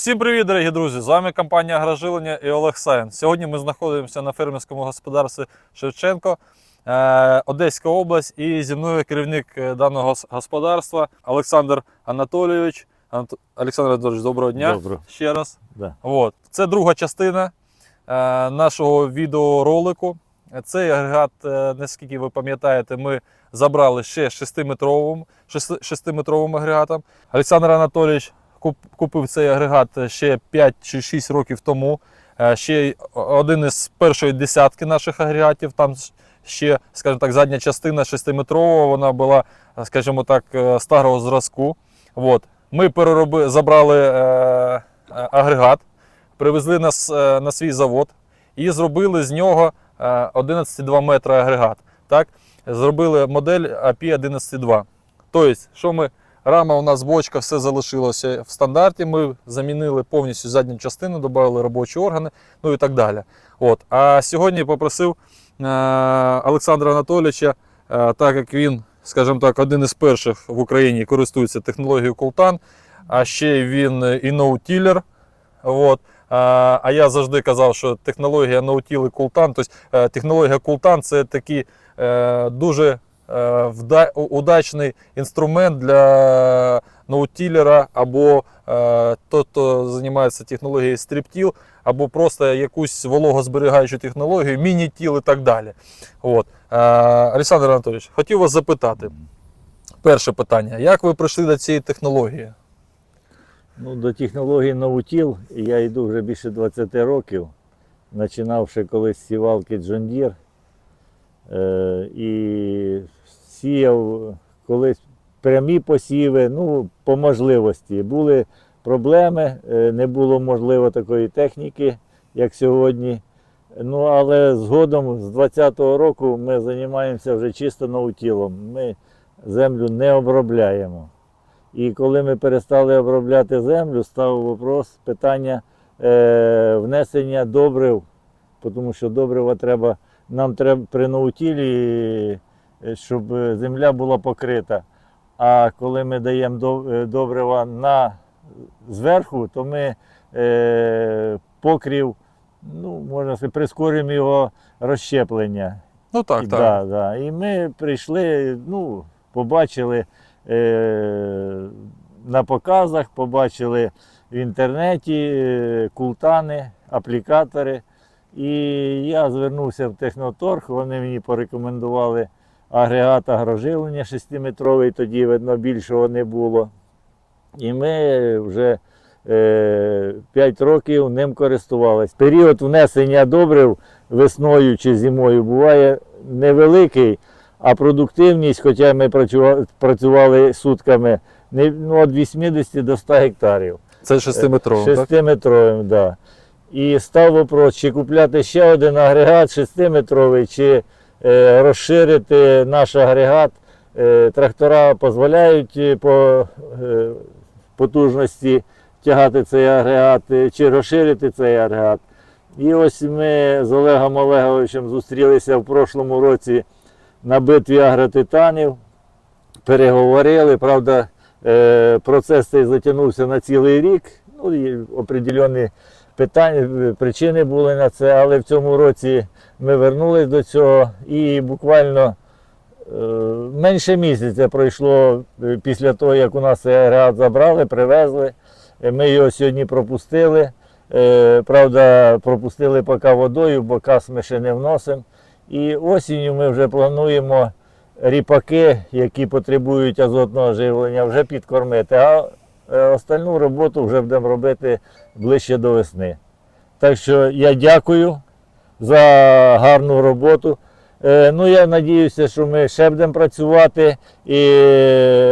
Усім привіт, дорогі друзі! З вами компанія Агрожилення і Олег Сайн. Сьогодні ми знаходимося на фермерському господарстві Шевченко, е, Одеська область, і зі мною керівник е, даного господарства Олександр Анатолійович. Олександр Анатолійович, доброго дня Доброго. ще раз. Да. От. Це друга частина е, нашого відеоролику. Цей агрегат, наскільки ви пам'ятаєте, ми забрали ще 6-метровим, 6-метровим агрегатом. Олександр Анатолійович купив цей агрегат ще 5 чи 6 років тому. Е, Ще один із першої десятки наших агрегатів. Там ще, скажімо так, задня частина 6-метрова, вона була, е, скажімо так, е, старого зразку. От. Ми перероби, забрали е, е, агрегат, привезли на, с- е, на свій завод і зробили з нього е, 11,2 метра агрегат. Так? Зробили модель API 11,2. Тобто, що ми Рама у нас бочка, все залишилося в стандарті. Ми замінили повністю задню частину, додали робочі органи, ну і так далі. От. А сьогодні попросив е, Олександра Анатолійовича, е, так як він, скажімо так, один із перших в Україні користується технологією Култан, а ще він і ноутілер. От. А, я завжди казав, що технологія ноутіл і култан, тобто е, технологія култан це такий е, дуже удачний інструмент для ноутілера або е, той, хто займається технологією стріптіл, або просто якусь вологозберігаючу технологію, міні-тіл і так далі. От. Е, Олександр Анатолійович, хотів вас запитати. Перше питання: як ви прийшли до цієї технології? Ну, до технології Наутіл я йду вже більше 20 років, починавши колись з сівалки Deere. Е, і сіяв колись прямі посіви, ну, по можливості. Були проблеми, е, не було можливо такої техніки, як сьогодні. Ну, але згодом з 20-го року ми займаємося вже чисто наутілом. Ми землю не обробляємо. І коли ми перестали обробляти землю, став вопрос питання е, внесення добрив, тому що добрива треба, нам треба при наутілі, щоб земля була покрита. А коли ми даємо е, добрива на зверху, то ми е, покрів, ну, можна сказати, прискорюємо його розщеплення. Ну так, так. Да, да. І ми прийшли, ну, побачили е, на показах, побачили в інтернеті е, култани, аплікатори. І я звернувся в техноторг, вони мені порекомендували агрегат агроживлення 6-метровий, тоді, видно, більшого не було. І ми вже е, 5 років ним користувалися. Період внесення добрив весною чи зимою буває невеликий, а продуктивність, хоча ми працювали, сутками, не, ну, від 80 до 100 гектарів. Це 6-метровий, так? Шестиметровим, да. І став вопрос, чи купляти ще один агрегат шестиметровий, чи е, розширити наш агрегат. Е, трактора дозволяють е, по е, потужності тягати цей агрегат, е, чи розширити цей агрегат. І ось ми з Олегом Олеговичем зустрілися в прошлому році на битві агротитанів, переговорили. Правда, е, процес цей затягнувся на цілий рік. Ну, і определені питання, причини були на це, але в цьому році ми вернулись до цього і буквально е, менше місяця пройшло е, після того, як у нас агрегат забрали, привезли. Е, Ми його сьогодні пропустили. Е, Правда, пропустили поки водою, бо кас ми ще не вносимо. І осінню ми вже плануємо ріпаки, які потребують азотного живлення, вже підкормити. А е, остальну роботу вже будемо робити ближче до весни. Так що я дякую за гарну роботу. Е, Ну, я сподіваюся, що ми ще будемо працювати. І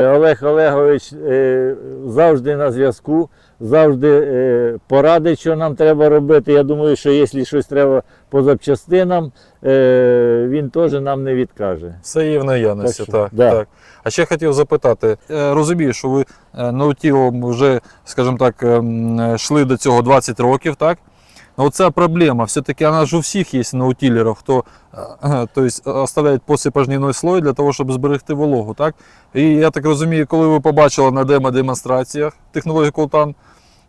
Олег Олегович е, завжди на зв'язку, завжди е, порадить, що нам треба робити. Я думаю, що якщо щось треба по запчастинам, е, він теж нам не відкаже. Все є в наявності, Так що, так, да. так. А ще хотів запитати, е, розумію, що ви е, ноутілом вже, скажімо так, ем, йшли до цього 20 років, так? Оця проблема, все-таки вона ж у всіх є наутілерів, хто е, то есть, оставляють посипожнівний слой для того, щоб зберегти вологу, так? І я так розумію, коли ви побачили на демо-демонстраціях технологію Колтан,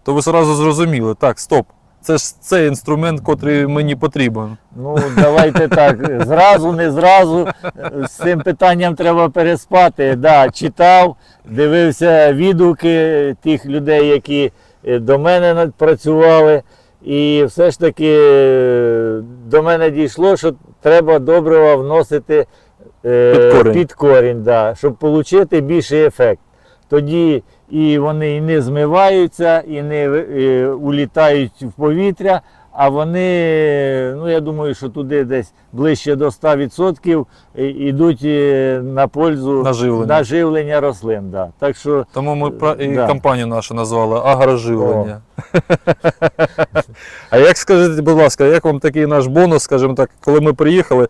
то ви одразу зрозуміли, так, стоп. Це ж цей інструмент, котрий мені потрібен. Ну, давайте так. Зразу, не зразу. З цим питанням треба переспати. Да, читав, дивився відгуки тих людей, які е, до мене працювали. І все ж таки е, до мене дійшло, що треба добрива вносити е, Під корінь. під корінь, да, щоб отримати більший ефект. Тоді і вони і не змиваються, і не е, улітають в повітря, а вони, ну я думаю, що туди десь ближче до 100% і- йдуть е, на пользу Наживлення. наживлення рослин. Да. Так що Тому ми про- і Да. компанію нашу назвали агроживлення. а як скажіть, будь ласка, як вам такий наш бонус, скажімо так, коли ми приїхали,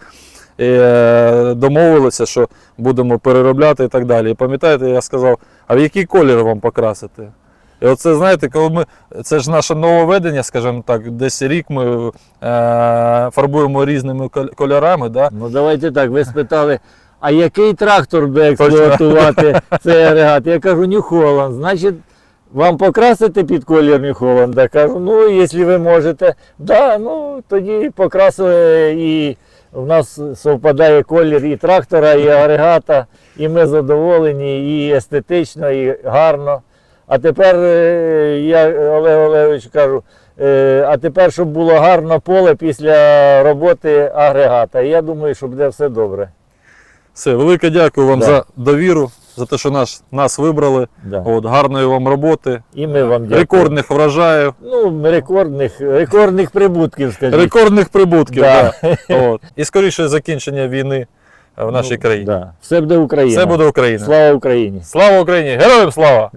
е, домовилися, що будемо переробляти і так далі. І пам'ятаєте, я сказав, а в який колір вам покрасити? І оце, знаєте, коли ми. Це ж наше нововведення, скажімо так, десь рік ми е, фарбуємо різними кольорами. Да? Ну давайте так, ви спитали, а який трактор буде експлуатувати цей агрегат? Я кажу, New Holland. Значить, вам покрасити під колір New Holland? Кажу, ну, якщо ви можете. Да, ну тоді покрасили і в нас совпадає колір і трактора, і агрегата, і ми задоволені, і естетично, і гарно. А тепер е, я Олег Олегович кажу, е, а тепер, щоб було гарно поле після роботи агрегата. Я думаю, що буде все добре. Все, велике дякую вам Да. за довіру, за те, що наш, нас вибрали. Да. От, гарної вам роботи, І ми вам дякуємо. рекордних врожаїв, Ну, рекордних, рекордних прибутків, скажіть. рекордних прибутків. Да. Да. От. І скоріше закінчення війни в нашій Ну, країні. Да. Все буде Україна. Все буде Україна. Слава Україні! Слава Україні! Героям слава!